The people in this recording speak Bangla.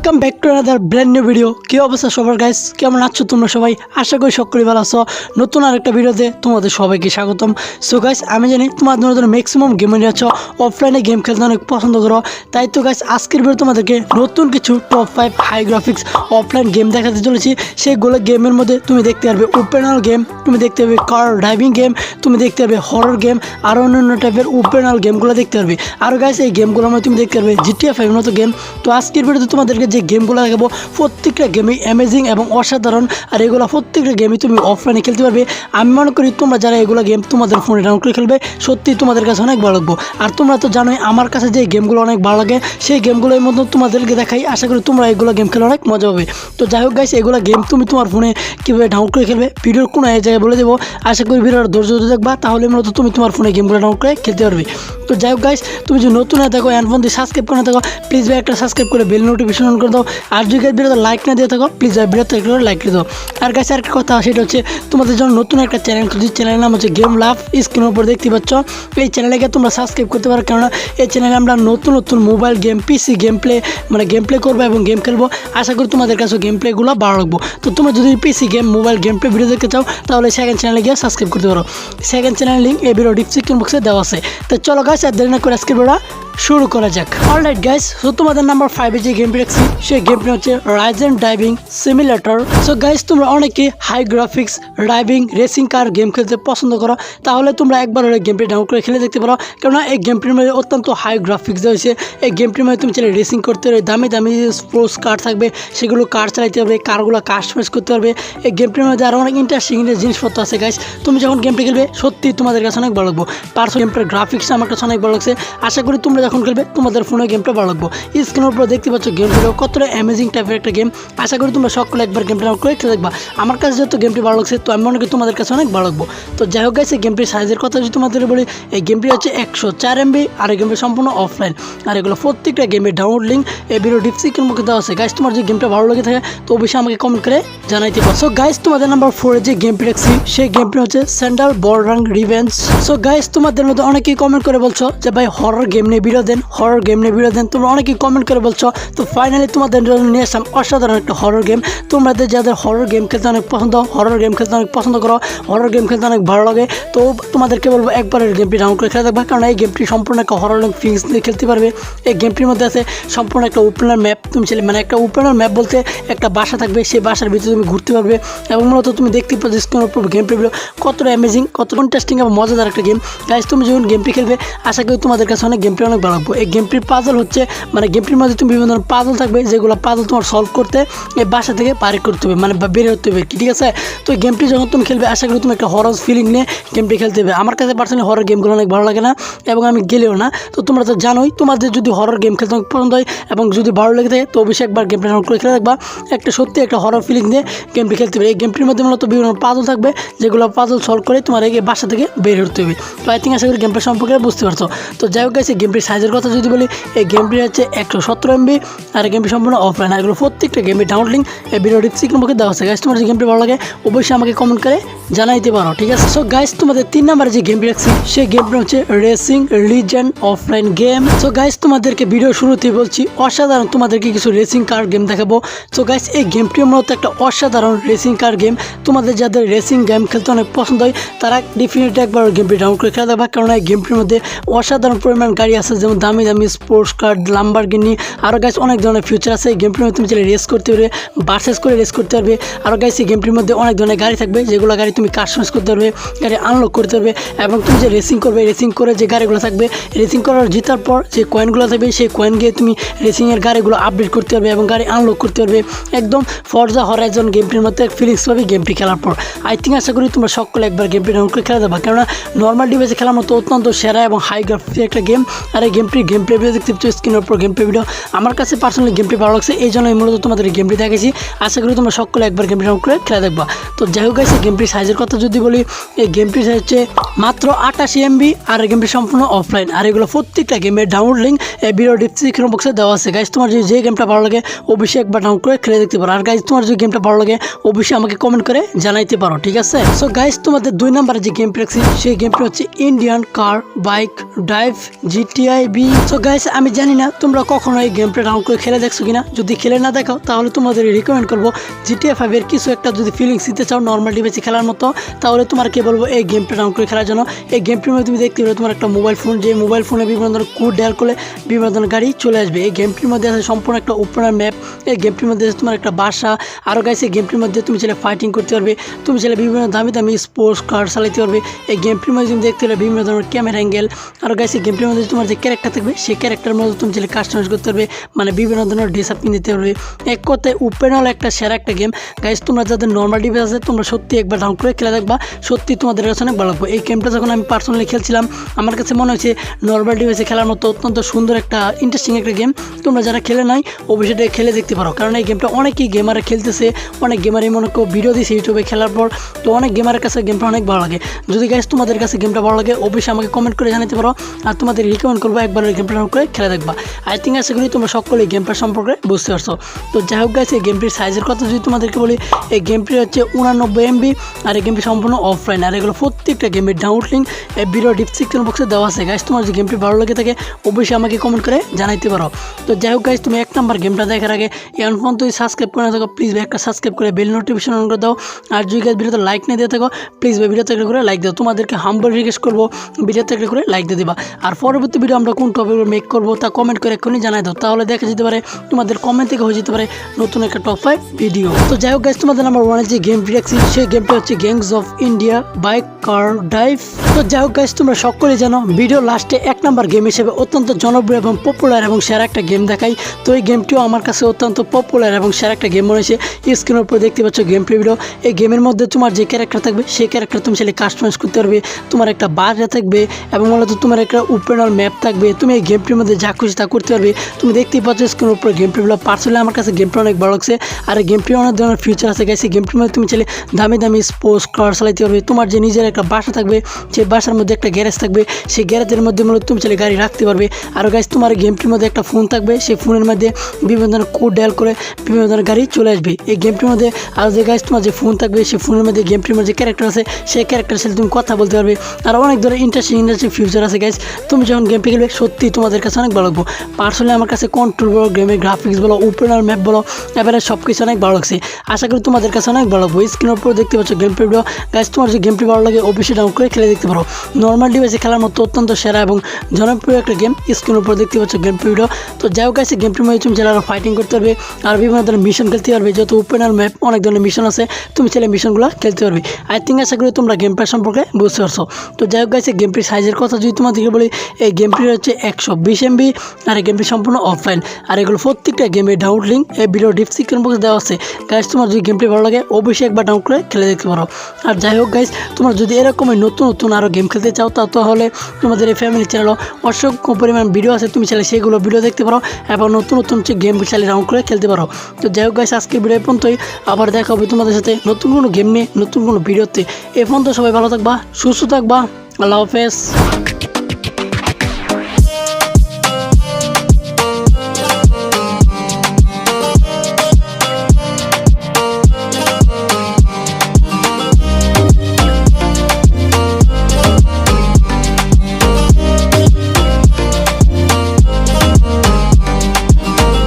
Welcome back to another brand new video কী অবস্থা সবার গাইস কেমন আছো তোমরা সবাই? আশা করি সকলেই ভালো আছো। নতুন আরেকটা ভিডিওতে তোমাদের সবাইকে স্বাগতম। সো গাইস আমি জানি তোমাদের মধ্যে ম্যাক্সিমাম গেমার আছো। অফলাইনে গেম খেলতে অনেক পছন্দ করো। তাই তো গাইস আজকের ভিডিও তোমাদেরকে নতুন কিছু top five high graphics offline game দেখাতে চলেছি। সেগুলো গেমের মধ্যে তুমি দেখতে পারবে ওপেনাল গেম তুমি দেখতে পাবে কার ড্রাইভিং গেম তুমি দেখতে পারবে হরর গেম আর অন্যান্য টাইপের ওপেনাল গেমগুলো দেখতে পারবে। আর গাইস এই গেমগুলোর মধ্যে তুমি দেখতে পারবে জিটিএফ এর মতো গেম তো আজকের ভিডিওতে তোমাদেরকে যে গেমগুলো দেখাবো, প্রত্যেকটা গেমই অ্যামেজিং এবং অসাধারণ। আর এগুলো প্রত্যেকটা গেমই তুমি অফলাইনে খেলতে পারবে। আমি মনে করি তোমরা যারা এগুলো গেম তোমাদের ফোনে ডাউনলোড করে খেলবে সত্যি তোমাদের কাছে অনেক ভালো লাগবো। আর তোমরা তো জানোই, আমার কাছে যে গেমগুলো অনেক ভালো লাগে, সেই গেমগুলোর মধ্যে তোমাদেরকে দেখাই, আশা করি তোমরা এগুলো গেম খেলে অনেক মজা হবে তো যাই হোক গাইস এগুলো গেম তুমি তোমার ফোনে কীভাবে ডাউনলোড করে খেলবে, ভিডিওর কোনো এক জায়গায় বলে দেবো। আশা করি ভিডিওর ধৈর্য ধরে দেখবা, তাহলে মূলত তুমি তোমার ফোনে গেমগুলো ডাউনলোড করে খেলতে পারবে। তো যাই হোক গাইস তুমি যদি নতুন হয়ে থাকো অ্যান্ড ফোন দিয়ে সাবস্ক্রাইব করে থাকো প্লিজ ভাই একটা সাবস্ক্রাইব করে বেল নোটিফিকেশন করে দাও। আর যদি ভিডিওতে লাইক না দিয়ে থাকো প্লিজ ভিডিওতে একটু লাইক করে দাও। আর গাইস আর কথা, সেটা হচ্ছে তোমাদের জন্য নতুন একটা চ্যানেল খুঁজছি চ্যানেলের নাম হচ্ছে গেম লাভ স্ক্রিনের উপর দেখতে পাচ্ছ। এই চ্যানেলকে তোমরা সাবস্ক্রাইব করতে পারো। কেননা এই চ্যানেলে আমরা নতুন নতুন mobile game PC game play মানে গেম প্লে করব এবং গেম খেলব। আশা করি তোমাদের কাছে গেম প্লেগুলো ভালো লাগবো। তো তোমরা যদি PC game mobile game play video দেখতে চাও, তাহলে সেকেন্ড চ্যানেলে গিয়ে সাবস্ক্রাইব করতে পারো। সেকেন্ড চ্যানেল লিঙ্ক এই ভিডিও ডিসক্রিপশন বক্সে দেওয়া আছে। তো চলো গাছ আর দেরি না করে আজকের ভিডিওটা শুরু করা যাক। অলরাইট গাইস সো তোমাদের নাম্বার ফাইভে যে গেমটি রাখছি সেই গেমটি হচ্ছে Ryzen driving simulator so guys তোমরা অনেকে high graphics driving racing car game খেলতে পছন্দ করো, তাহলে তোমরা একবার ওই গেমটি ডাউনলোড করে খেলে দেখতে পারো। কেননা এই গেমটির মধ্যে অত্যন্ত হাই গ্রাফিক্স রয়েছে। এই গেমটির মধ্যে তুমি চাইলে রেসিং করতে পারবে, দামি দামি স্পোর্টস কার থাকবে, সেগুলো কার চালাইতে পারবে কারগুলো কাস্টমাইজ করতে পারবে। এই গেমটির মধ্যে আরও অনেক ইন্টারেস্টিং জিনিসপত্র আছে গাইস তুমি যখন গেমটি খেলবে সত্যি তোমাদের কাছে অনেক ভালো লাগবে। পার্সো গেমটার গ্রাফিক্স আমার কাছে অনেক ভালো লাগছে। আশা করি তোমরা যখন খেলবে, তোমাদের ফোনে গেমটা ভালো লাগবে। স্ক্রিনের উপর দেখতে পাচ্ছ গেমগুলো কতটা অ্যামেজিং টাইপের একটা গেম আশা করি তোমরা সকলে একবার গেমটা করে খেলে দেখবা। আমার কাছে যেহেতু গেমটি ভালো লাগছে, তো আমি মনে করি তোমাদের কাছে অনেক ভালো লাগবো। তো যাই হোক গাইছে গেমটির সাইজের কথা যদি তোমাদের বলি, এই গেমটি হচ্ছে একশো চার এমবি আর এই গেমটি সম্পূর্ণ অফলাইন আর এগুলো প্রত্যেকটা গেমের ডাউনলোড লিঙ্ক এই ভিডিও ডিসক্রিপশন মুখে দেওয়া আছে। গাইস তোমার যে গেমটা ভালো লাগে থাকে, তো অবশ্যই আমাকে কমেন্ট করে জানাইতে পারো। সো গাইস তোমাদের নাম্বার ফোরে যে গেমটি রাখছি সেই গেমটি হচ্ছে স্যান্ডাল বর্ডাং রিভেন্স সো গাইস তোমাদের মধ্যে অনেকেই কমেন্ট করে বলছো যে, ভাই হরর গেম নিয়ে ভিডিও দেন হরর গেম নিয়ে ভিডিও দেন তোমরা অনেকেই কমেন্ট করে বলছো, তো ফাইনালি তোমাদের জন্য নিয়ে আসলাম অসাধারণ একটা হরর গেম তোমাদের যাদের হরর গেম খেলতে অনেক পছন্দ হরর গেম খেলতে অনেক পছন্দ করো হরর গেম খেলতে অনেক ভালো লাগে, তো তোমাদেরকে বলব একবার এই গেমটি ডাউনলোড করে খেলে দেখবা, কারণ এই গেমটি সম্পূর্ণ একটা হরর ফিলিংস নিয়ে খেলতে পারবে। এই গেমটির মধ্যে আছে সম্পূর্ণ একটা ওপেনার ম্যাপ তুমি ছেলে মানে একটা ওপেনার ম্যাপ বলতে একটা বাসা থাকবে, সেই বাসার ভিতরে তুমি ঘুরতে পারবে এবং মূলত তুমি দেখতে পাচ্ছ স্ক্রিনের উপর গেম প্লেগুলো কতটা অ্যামেজিং কতটা ইন্টারেস্টিং এবং মজাদার একটা গেম গাইজ তুমি যখন গেমটি খেলবে, আশা করি তোমাদের কাছে অনেক গেমটি অনেক ভালো লাগবে এই গেমটির পাজল হচ্ছে মানে গেমটির মধ্যে তুমি বিভিন্ন ধরনের পাজল থাকবে, যেগুলো পাজল তোমার সলভ করতে এই বাসা থেকে পারি করতে হবে মানে বের হতে হবে কি, ঠিক আছে? তো এই গেমটি যখন তুমি খেলবে, আশা করি তুমি একটা হরর ফিলিং নিয়ে গেমটি খেলতে হবে। আমার কাছে পার্সোনালি হরর গেমগুলো অনেক ভালো লাগে না, এবং আমি গেলেও না। তো তোমরা তো জানোই, তোমাদের যদি হরর গেম খেলতে অনেক পছন্দ হয়, এবং যদি ভালো লেগে থাকে, তো অবশ্যই একবার গেমটা ডাউনলোড করে খেলে দেখবা। একটা সত্যি একটা হরর ফিলিং নিয়ে গেমটি খেলতে হবে। এই গেমটির মধ্যে মূলত বিভিন্ন পাজল থাকবে, যেগুলো পাজল সলভ করে তোমার এই বাসা থেকে বের হতে হবে। তো আই থিঙ্ক আশা করি গেমটা সম্পর্কে বুঝতে পারছ। তো যাই হোক গেছে গেমটির সাইজের কথা যদি বলি, এই গেমটি হচ্ছে একশো সতেরো এমবি আর গেমটি সম্পূর্ণ অফলাইন আর এগুলো প্রত্যেকটা গেমের ডাউনলোড লিঙ্ক এই ভিডিও ডিসক্রিপশন মুখে দেওয়া আছে। গাইস তোমার যে গেমটি ভালো লাগে, অবশ্যই আমাকে কমেন্ট করে জানাইতে পারো, ঠিক আছে? সো গাইস তোমাদের তিন নাম্বারে যে গেমটি রাখছি সেই গেমটা হচ্ছে racing legend offline game so guys তোমাদেরকে ভিডিও শুরুতেই বলছি, অসাধারণ তোমাদেরকে কিছু রেসিং কার গেম দেখাবো। সো গাইস এই গেমটি মূলত একটা অসাধারণ রেসিং কার গেম তোমাদের যাদের রেসিং গেম খেলতে অনেক পছন্দ হয়, তারা ডেফিনেটলি একবার গেমটি ডাউনলোড করে খেলা দেখবা। কারণ এই গেমটির মধ্যে অসাধারণ পরিমাণ গাড়ি আছে যেমন দামি দামি স্পোর্টস কার লাম্বার গিনি আরও গাইস অনেক ধরনের ফিউচার আছে। এই গেমটির মধ্যে তুমি চাইলে রেস করতে পারবে বার্সেস করে রেস করতে পারবে। আরও গাইস এই গেমটির মধ্যে অনেক ধরনের গাড়ি থাকবে, যেগুলো গাড়ি তুমি কাস্টমাইজ করতে পারবে, গাড়ি আনলক করতে পারবে এবং তুমি যে রেসিং করবে রেসিং করে যে গাড়িগুলো থাকবে রেসিং করার জেতার পর যে কয়েনগুলো থাকবে, সেই কয়েন গিয়ে তুমি রেসিংয়ের গাড়িগুলো আপডেট করতে পারবে এবং গাড়ি আনলক করতে পারবে। একদম ফরজা হরাইজন গেমটির মধ্যে ফিলিংস পাবে গেমটি খেলার পর। আই থিঙ্ক আশা করি তোমরা সকলে একবার গেমটি ডাউনলোড করে খেলা দেবা কেননা নর্মাল ডিভাইসে খেলার মতো অত্যন্ত সেরা এবং হাই গ্রাফিক একটা গেম আর গেমটির গেম প্লে ভিডিও দেখতে পাচ্ছ স্ক্রিনের উপর গেম প্লে ভিডিও আমার কাছে পার্সোনালি গেমটি ভালো লাগছে, এই জন্য মূলত তোমাদের এই গেমটি দেখেছি আশা করি তোমরা সকলে একবার গেমটি ডাউনলোড করে খেলা দেখবা। তো যাই হোক এই গেমটির সাইজের কথা যদি বলি, এই গেম গেমটির সাইজ হচ্ছে মাত্র আটাশি এমবি আর গেমটি সম্পূর্ণ অফলাইন আর এগুলো প্রত্যেকটা গেমের ডাউনলোড লিঙ্ক এই ভিডিও ডিসক্রিপশন বক্সে দেওয়া আছে। গাইজ তোমার যদি যে গেমটা ভালো লাগে, অবশ্যই একবার ডাউনলোড করে খেলে দেখতে পারো। আর গাইজ তোমার যদি গেমটা ভালো লাগে, অবশ্যই আমাকে কমেন্ট করে জানাইতে পারো, ঠিক আছে? সো গাইজ তোমাদের দুই নম্বরে যে গেমটি রাখছি সেই গেমটি হচ্ছে ইন্ডিয়ান কার বাইক ড্রাইভ জিটিআই বি তো গাইস আমি জানি না তোমরা কখনো এই গেমটা ডাউন করে খেলে দেখছ কিনা। যদি খেলে না দেখাও, তাহলে তোমাদের রিকমেন্ড করব জিটিএ ফাইভের কিছু একটা যদি ফিলিংস দিতে চাও নর্মাল ডিভাইসে খেলার মতো, তাহলে তোমার কে বলব এই গেমটা ডাউন করে খেলার জন্য। এই গেমটির মধ্যে তুমি দেখতে পাবে তোমার একটা মোবাইল ফোন যে মোবাইল ফোনে বিভিন্ন ধরনের কোড ডায়াল করলে বিভিন্ন ধরনের গাড়ি চলে আসবে। এই গেমটির মধ্যে আছে সম্পূর্ণ একটা ওপেনার ম্যাপ এই গেমটির মধ্যে আছে তোমার একটা বাসা। আরও গাইছে এই গেমটির মধ্যে তুমি ছেলে ফাইটিং করতে পারবে। তুমি ছেলে বিভিন্ন দামি দামি স্পোর্টস কার চালাতে পারবে। এই গেমটির মধ্যে তুমি দেখতে পারবে বিভিন্ন ধরনের ক্যামেরা অ্যাঙ্গেল আরও গাইছে গেমটির মধ্যে তোমার যে ক্যারেক্টার থাকবে, সেই ক্যারেক্টার মধ্যে তুমি চাইলে কাস্টমাইজ করতে পারবে মানে বিভিন্ন ধরনের ড্রেস আপ দিতে পারবে। এক কথায় ওপেন হল একটা সেরা একটা গেম গাইস তোমরা যাদের নর্মাল ডিভাইস আছে, তোমরা সত্যি একবার ডাউন করে খেলে দেখবা, সত্যি তোমাদের কাছে অনেক ভালো এই গেমটা যখন আমি পার্সোনালি খেলছিলাম, আমার কাছে মনে হয়েছে নর্মাল ডিভাইসে খেলার মতো অত্যন্ত সুন্দর একটা ইন্টারেস্টিং একটা গেম তোমরা যারা খেলে নাই, অবশ্যই এটা খেলে দেখতে পারো। কারণ এই গেমটা অনেকেই গেমারে খেলতেছে, অনেক গেমারই মনে করো ভিডিও দিয়েছে ইউটিউবে খেলার পর, তো অনেক গেমারের কাছে গেমটা অনেক ভালো লাগে। যদি গাইস তোমাদের কাছে গেমটা ভালো লাগে, অবশ্যই আমাকে কমেন্ট করে জানাতে পারো। আর তোমাদের রিকমেন্ড করব একবার ওই গেমটা করে খেলে দেখবা। আই থিঙ্ক আশা করি তোমরা সকলে গেমটার সম্পর্কে বুঝতে পারছ। তো যাই হোক গাইস এই গেমটির সাইজের কথা যদি তোমাদেরকে বলি, এই গেমটি হচ্ছে উনানব্বই এমবি আর এই গেমটি সম্পূর্ণ অফলাইন আর এগুলো প্রত্যেকটা গেমের ডাউনলোড লিঙ্ক এই ভিডিও ডিসক্রিপশন বক্সে দেওয়া আছে। গাইস তোমার যে গেমটি ভালো লাগে থাকে, অবশ্যই আমাকে কমেন্ট করে জানাইতে পারো। তো যাই হোক গাইস তুমি এক নাম্বার গেমটা দেখার আগে, এখন ফোন তুই সাবস্ক্রাইব করে না থাকো প্লিজ একটা সাবস্ক্রাইব করে বেল নোটিফিকেশন অন করে দাও। আর যদি গাইস ভিডিওতে লাইক নিয়ে দিয়ে থাকো প্লিজ ভাই ভিডিওতে একটা করে লাইক দাও। তোমাদেরকে হাম্বল রিকোয়েস্ট করব ভিডিওতে একটা করে লাইক দিয়ে দিবা। আর পরবর্তী ভিডিও আমরা কোন টপিক মেক করব তা কমেন্ট করে এক্ষুনি জানাই দাও। তাহলে দেখা যেতে পারে তোমাদের কমেন্ট থেকে হয়ে যেতে পারে নতুন একটা টপ ফাইভ ভিডিও তো যাই হোক গাইস তোমাদের নাম্বার ওয়ানে যে গেম রাখছি সেই গেমটা হচ্ছে gangs of India bike car drive তো যাই হোক গাইস তোমরা সকলেই জানো ভিডিও লাস্টে এক নাম্বার গেম হিসেবে অত্যন্ত জনপ্রিয় এবং পপুলার এবং সেরা একটা গেম দেখাই। তো এই গেমটিও আমার কাছে অত্যন্ত পপুলার এবং সেরা একটা গেম হয়েছে স্ক্রিনের উপর দেখতে পাচ্ছ গেম ভিডিও এই গেমের মধ্যে তোমার যে ক্যারেক্টার থাকবে, সেই ক্যারেক্টার তুমি সেটা কাস্টমাইজ করতে পারবে। তোমার একটা বাজা থাকবে এবং মূলত তোমার একটা ওপেনার ম্যাপ থাকবে। তুমি এই গেমটির মধ্যে যা খুশি তা করতে পারবে। তুমি দেখতেই পাচ্ছ স্ক্রিনের উপর গেম ভিডিও পার্সোনালি আমার কাছে গেমটা অনেক ভালো লাগছে। আর এই গেমটি অনেক ধরনের ফিউচার আছে গেছে গেমটির মধ্যে তুমি চাইলে দামি দামি স্পোর্টস কার চালাইতে পারবে। তোমার যে নিজের একটা বাসা থাকবে, সেই বাসার মধ্যে একটা গ্যারেজ থাকবে। সেই গ্যারেজের মধ্যে মূলত তুমি চাইলে গাড়ি রাখতে পারবে। আর গাইজ তোমার গেমটির মধ্যে একটা ফোন থাকবে। সেই ফোনের মধ্যে বিভিন্ন ধরনের কোড ডায়াল করে বিভিন্ন ধরনের গাড়ি চলে আসবে। এই গেমটির মধ্যে আর যে গাইজ তোমার যে ফোন থাকবে, সেই ফোনের মধ্যে গেমটির মধ্যে যে ক্যারেক্টার আছে, সেই ক্যারেক্টার সাথে তুমি কথা বলতে পারবে। আর অনেক ধরনের ইন্টারেস্টিং ইন্টারেস্টিং ফিউচার আছে গাইজ তুমি যখন গেমটি খেলবে সত্যি তোমাদের কাছে অনেক ভালো লাগবো। পার্সোনালি আমার কাছে কন্ট্রোল বলো গেমের গ্রাফিক্স বলো ওপেনার ম্যাপ বলো, এবারে সব কিছু অনেক ভালো লাগছে। আশা করি তোমাদের কাছে অনেক ভালো লাগবে। স্ক্রিনের উপর দেখতে পাচ্ছ গেম ভিডিও গাইজ তোমার যে গেমটি ভালো লাগে, অবশ্যই ডাউন করে খেলে দেখতে পারো। নর্মাল ডিভাইসে খেলার মতো অত্যন্ত সেরা এবং জনপ্রিয় একটা গেম স্ক্রিনের উপর দেখতে পাচ্ছ গেম ভিডিও তো যাই হোক গাইছে গেমটির মধ্যে তুমি চাইলে ফাইটিং করতে পারবে আর বিভিন্ন ধরনের মিশন খেলতে পারবে যত ওপেনার ম্যাপ অনেক ধরনের মিশন আছে, তুমি চাইলে মিশনগুলো খেলতে পারবে। আই থিঙ্ক আশা করি তোমরা গেমটার সম্পর্কে বুঝতে পারছ। তো যাই হোক গাইছে গেমটির সাইজের কথা যদি তোমাদেরকে বলি, এই গেমটির হচ্ছে একশো বিশ এমবি, আর এই গেমটি সম্পূর্ণ অফলাইন আর এগুলো প্রত্যেকটা গেমের ডাউনলোড লিঙ্ক এই ভিডিও ডিসক্রিপশন বক্সে দেওয়া আছে। গাইজ তোমার যদি গেমটি ভালো লাগে, অবশ্যই একবার ডাউনলোড করে খেলে দেখতে পারো। আর যাই হোক গাইজ তোমরা যদি এরকমই নতুন নতুন আরও গেম খেলতে চাও, তা তাহলে তোমাদের এই ফ্যামিলি চ্যানেলও অসংখ্য পরিমাণ ভিডিও আছে। তুমি চাইলে সেগুলো ভিডিও দেখতে পারো, এবং নতুন নতুন গেম চাইলে ডাউনলোড করে খেলতে পারো। তো যাই হোক গাইজ আজকে ভিডিও পর্যন্তই। আবার দেখা হবে তোমাদের সাথে নতুন কোনো গেম নিয়ে, নতুন কোনো ভিডিওতে এ পর্যন্ত সবাই ভালো থাকবা, সুস্থ থাকবা। আল্লাহ হাফেজ।